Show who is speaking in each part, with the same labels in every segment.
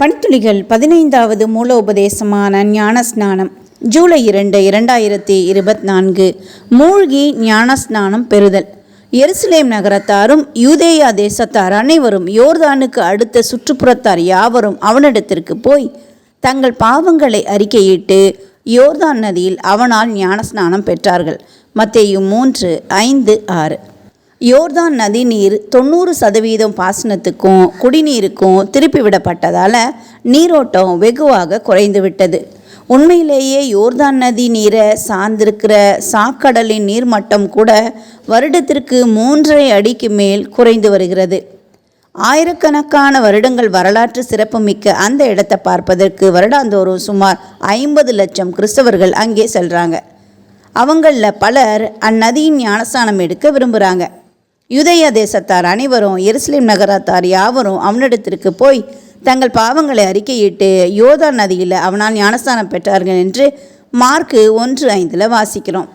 Speaker 1: பணித்துளிகள் பதினைந்தாவது மூலோபதேசமான ஞானஸ்நானம் ஜூலை இரண்டு இரண்டாயிரத்தி இருபத்தி நான்கு மூழ்கி ஞானஸ்நானம் பெறுதல். எருசலேம் நகரத்தாரும் யூதேயா தேசத்தார் அனைவரும் யோர்தானுக்கு அடுத்த சுற்றுப்புறத்தார் யாவரும் அவனிடத்திற்கு போய் தங்கள் பாவங்களை அறிக்கையிட்டு யோர்தான் நதியில் அவனால் ஞானஸ்நானம் பெற்றார்கள். மத்தேயும் மூன்று ஐந்து ஆறு. யோர்தான் நதி நீர் தொண்ணூறு சதவீதம் பாசனத்துக்கும் குடிநீருக்கும் திருப்பி விடப்பட்டதால் நீரோட்டம் வெகுவாக குறைந்து விட்டது உண்மையிலேயே யோர்தான் நதி நீரை சார்ந்திருக்கிற சாக்கடலின் நீர்மட்டம் கூட வருடத்திற்கு மூன்றரை அடிக்கு மேல் குறைந்து வருகிறது. ஆயிரக்கணக்கான வருடங்கள் வரலாற்று சிறப்புமிக்க அந்த இடத்தை பார்ப்பதற்கு வருடாந்தோறும் சுமார் ஐம்பது லட்சம் கிறிஸ்தவர்கள் அங்கே செல்கிறாங்க அவங்களில் பலர் அந்நதியின் ஞானஸ்தானம் எடுக்க விரும்புகிறாங்க யுதய தேசத்தார் அனைவரும் எருசலேம் நகரத்தார் யாவரும் அவனிடத்திற்கு போய் தங்கள் பாவங்களை அறிக்கையிட்டு யோதா நதியில் அவனால் ஞானஸ்தானம் பெற்றார்கள் என்று மார்க்கு ஒன்று ஐந்தில் வாசிக்கிறோம்.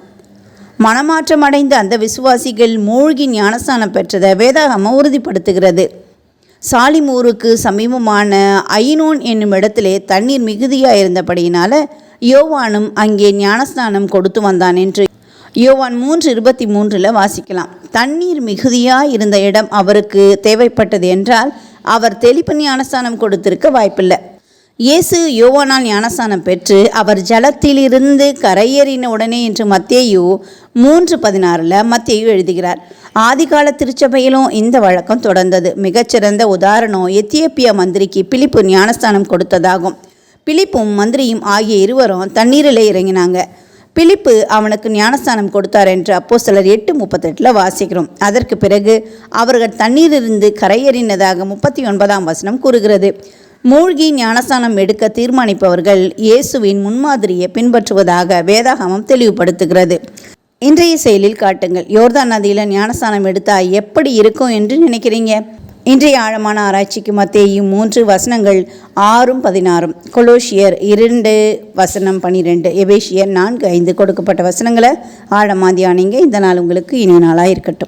Speaker 1: மனமாற்றம் அடைந்த அந்த விசுவாசிகள் மூழ்கி ஞானஸ்தானம் பெற்றதை வேதாகமம் உறுதிப்படுத்துகிறது. சாலிமூருக்கு சமீபமான ஐனோன் என்னும் இடத்திலே தண்ணீர் மிகுதியாக இருந்தபடியினால யோவானும் அங்கே ஞானஸ்நானம் கொடுத்து வந்தான் என்று யோவான் மூன்று இருபத்தி மூன்றில் வாசிக்கலாம். தண்ணீர் மிகுதியாக இருந்த இடம் அவருக்கு தேவைப்பட்டது என்றால் அவர் தெளிப்பு ஞானஸ்தானம் கொடுத்திருக்க வாய்ப்பில்லை. இயேசு யோவானால் ஞானஸ்தானம் பெற்று அவர் ஜலத்திலிருந்து கரையேறின உடனே என்று மத்தேயு மூன்று பதினாறில் மத்தேயு எழுதுகிறார். ஆதிகால திருச்சபையிலும் இந்த வழக்கம் தொடர்ந்தது. மிகச்சிறந்த உதாரணம் எத்தியோப்பியா மந்திரிக்கு பிலிப்பு ஞானஸ்தானம் கொடுத்ததாகும். பிலிப்பும் மந்திரியும் ஆகிய இருவரும் தண்ணீரிலே இறங்கினாங்க. பிலிப்பு அவனுக்கு ஞானஸ்தானம் கொடுத்தார் என்று அப்போ சிலர் எட்டு முப்பத்தெட்டில் வாசிக்கிறோம். அதற்கு பிறகு அவர்கள் தண்ணீரிலிருந்து கரையேறினதாக முப்பத்தி ஒன்பதாம் வசனம் கூறுகிறது. மூழ்கி ஞானஸ்தானம் எடுக்க தீர்மானிப்பவர்கள் இயேசுவின் முன்மாதிரியை பின்பற்றுவதாக வேதாகமம் தெளிவுபடுத்துகிறது. இன்றைய செயலில் காட்டுங்கள். யோர்தான் நதியில் ஞானஸ்தானம் எடுத்தால் எப்படி இருக்கும் என்று நினைக்கிறீங்க? இன்றைய ஆழமான ஆராய்ச்சிக்கு மத்தேயும் மூன்று வசனங்கள் ஆறும் பதினாறும். கொலோஷியர் இரண்டு வசனம் பனிரெண்டு எபேஷியர் நான்கு ஐந்து கொடுக்கப்பட்ட வசனங்களை ஆழமா தியானிங்க. இந்த நாள் உங்களுக்கு இனிய நாளாக இருக்கட்டும்